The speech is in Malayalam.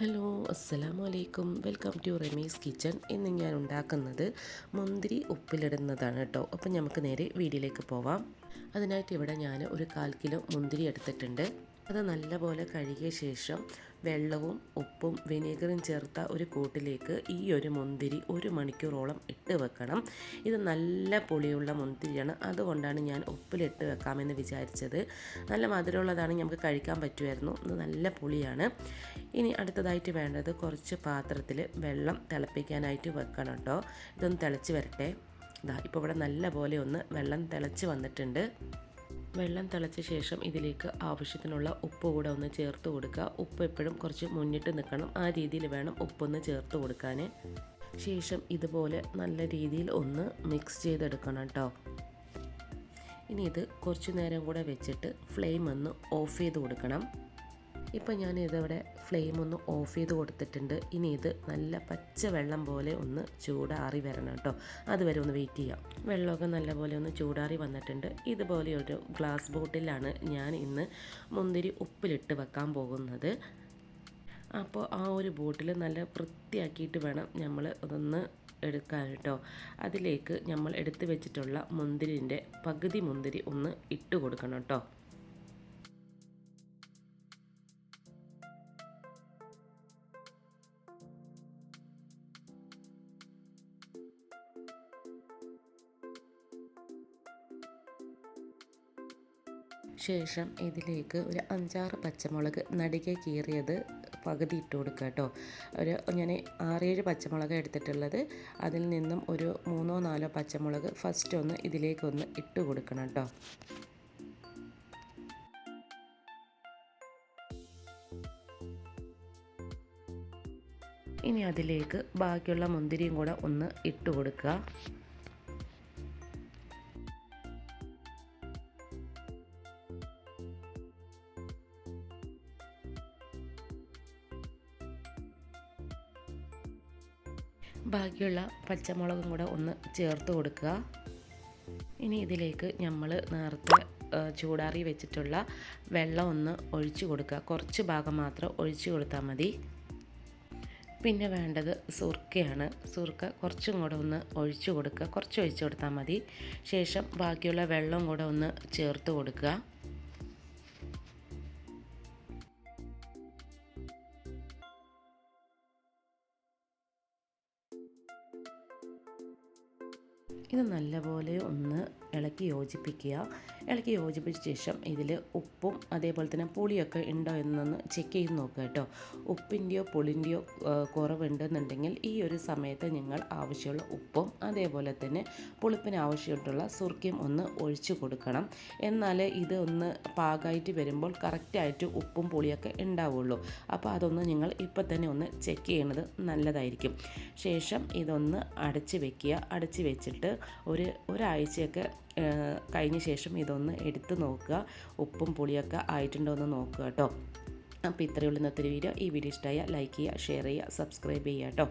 ഹലോ അസ്സലാമു അലൈക്കും വെൽക്കം ടു റമീസ് കിച്ചൺ. ഇന്ന് ഞാൻ ഉണ്ടാക്കുന്നത് മുന്തിരി ഉപ്പിലിടുന്നതാണ് കേട്ടോ അപ്പം നമുക്ക് നേരെ വീഡിയോയിലേക്ക് പോവാം. അതിനായിട്ട് ഇവിടെ ഞാൻ ഒരു കാൽ കിലോ മുന്തിരി എടുത്തിട്ടുണ്ട്. അത് നല്ലപോലെ കഴുകിയ ശേഷം വെള്ളവും ഉപ്പും വിനീഗറും ചേർത്ത ഒരു കൂട്ടിലേക്ക് ഈ ഒരു മുന്തിരി ഒരു മണിക്കൂറോളം ഇട്ട് വെക്കണം. ഇത് നല്ല പുളിയുള്ള മുന്തിരിയാണ്. അതുകൊണ്ടാണ് ഞാൻ ഉപ്പിലിട്ട് വെക്കാമെന്ന് വിചാരിച്ചത്. നല്ല മധുരമുള്ളതാണ് നമുക്ക് കഴിക്കാൻ പറ്റുമായിരുന്നു. ഇത് നല്ല പുളിയാണ്. ഇനി അടുത്തതായിട്ട് വേണ്ടത് കുറച്ച് പാത്രത്തിൽ വെള്ളം തിളപ്പിക്കാനായിട്ട് വെക്കണം കേട്ടോ. ഇതൊന്ന് തിളച്ച് വരട്ടെ. ഇതാ ഇപ്പോൾ ഇവിടെ നല്ല പോലെ ഒന്ന് വെള്ളം തിളച്ച് വന്നിട്ടുണ്ട്. വെള്ളം തിളച്ച ശേഷം ഇതിലേക്ക് ആവശ്യത്തിനുള്ള ഉപ്പ് കൂടെ ഒന്ന് ചേർത്ത് കൊടുക്കുക. ഉപ്പ് എപ്പോഴും കുറച്ച് മുന്നിട്ട് നിൽക്കണം. ആ രീതിയിൽ വേണം ഉപ്പൊന്ന് ചേർത്ത് കൊടുക്കാൻ ശേഷം ഇതുപോലെ നല്ല രീതിയിൽ ഒന്ന് മിക്സ് ചെയ്തെടുക്കണം കേട്ടോ ഇനി ഇത് കുറച്ച് നേരം കൂടെ വെച്ചിട്ട് ഫ്ലെയിം ഒന്ന് ഓഫ് ചെയ്ത് കൊടുക്കണം. ഇപ്പം ഞാൻ ഇതവിടെ ഫ്ലെയിം ഒന്ന് ഓഫ് ചെയ്ത് കൊടുത്തിട്ടുണ്ട്. ഇനി ഇത് നല്ല പച്ച വെള്ളം പോലെ ഒന്ന് ചൂടാറി വരണം കേട്ടോ. അതുവരെ ഒന്ന് വെയിറ്റ് ചെയ്യാം. വെള്ളമൊക്കെ നല്ലപോലെ ഒന്ന് ചൂടാറി വന്നിട്ടുണ്ട്. ഇതുപോലെ ഒരു ഗ്ലാസ് ബോട്ടിലാണ് ഞാൻ ഇന്ന് മുന്തിരി ഉപ്പിലിട്ട് വെക്കാൻ പോകുന്നത്. അപ്പോൾ ആ ഒരു ബോട്ടിൽ നല്ല വൃത്തിയാക്കിയിട്ട് വേണം നമ്മൾ അതൊന്ന് എടുക്കാൻ കേട്ടോ. അതിലേക്ക് നമ്മൾ എടുത്തു വെച്ചിട്ടുള്ള മുന്തിരിന്റെ പകുതി മുന്തിരി ഒന്ന് ഇട്ട് കൊടുക്കണം കേട്ടോ. ശേഷം ഇതിലേക്ക് ഒരു അഞ്ചാറ് പച്ചമുളക് നടുകെ കീറിയത് പകുതി ഇട്ട് കൊടുക്കുക കേട്ടോ. ഒരു ഞാൻ ആറേഴ് പച്ചമുളക് എടുത്തിട്ടുള്ളത്. അതിൽ നിന്നും ഒരു മൂന്നോ നാലോ പച്ചമുളക് ഫസ്റ്റ് ഒന്ന് ഇതിലേക്കൊന്ന് ഇട്ട് കൊടുക്കണം കേട്ടോ. ഇനി അതിലേക്ക് ബാക്കിയുള്ള മുന്തിരിയും കൂടെ ഒന്ന് ഇട്ട് കൊടുക്കുക. ബാക്കിയുള്ള പച്ചമുളകും കൂടെ ഒന്ന് ചേർത്ത് കൊടുക്കുക. ഇനി ഇതിലേക്ക് നമ്മൾ നേരത്തെ ചൂടാറി വെച്ചിട്ടുള്ള വെള്ളം ഒന്ന് ഒഴിച്ചു കൊടുക്കുക. കുറച്ച് ഭാഗം മാത്രം ഒഴിച്ചു കൊടുത്താൽ മതി. പിന്നെ വേണ്ടത് സുർക്കയാണ്. സുർക്ക കുറച്ചും കൂടെ ഒന്ന് ഒഴിച്ചു കൊടുക്കുക. കുറച്ച് ഒഴിച്ചു കൊടുത്താൽ മതി. ശേഷം ബാക്കിയുള്ള വെള്ളം കൂടെ ഒന്ന് ചേർത്ത് കൊടുക്കുക. ഇത് നല്ലപോലെ ഒന്ന് ഇളക്കി യോജിപ്പിക്കുക. ഇളക്കി യോജിപ്പിച്ച ശേഷം ഇതിൽ ഉപ്പും അതേപോലെ തന്നെ പുളിയൊക്കെ ഉണ്ടോ എന്നൊന്ന് ചെക്ക് ചെയ്ത് നോക്കുക കേട്ടോ. ഉപ്പിന്റെയോ പുളിന്റെയോ കുറവുണ്ടെന്നുണ്ടെങ്കിൽ ഈ ഒരു സമയത്ത് നിങ്ങൾ ആവശ്യമുള്ള ഉപ്പും അതേപോലെ തന്നെ പുളിപ്പിന് ആവശ്യമായിട്ടുള്ള സുർക്കയും ഒന്ന് ഒഴിച്ചു കൊടുക്കണം. എന്നാൽ ഇത് ഒന്ന് പാകമായിട്ട് വരുമ്പോൾ കറക്റ്റായിട്ട് ഉപ്പും പുളിയൊക്കെ ഉണ്ടാവുള്ളൂ. അപ്പോൾ അതൊന്ന് നിങ്ങൾ ഇപ്പം തന്നെ ഒന്ന് ചെക്ക് ചെയ്യണത് നല്ലതായിരിക്കും. ശേഷം ഇതൊന്ന് അടച്ച് വെക്കുക. അടച്ച് വെച്ചിട്ട് ഒരു ഒരാഴ്ചയൊക്കെ കഴിഞ്ഞ ശേഷം ഇതൊന്ന് എടുത്ത് നോക്കുക. ഉപ്പും പുളിയൊക്കെ ആയിട്ടുണ്ടോ എന്ന് നോക്കുക കേട്ടോ. അപ്പോൾ ഇത്രയുള്ള ഇന്നത്തെ വീഡിയോ. ഈ വീഡിയോ ഇഷ്ടമായ ലൈക്ക് ചെയ്യുക ഷെയർ ചെയ്യുക സബ്സ്ക്രൈബ് ചെയ്യുക കേട്ടോ.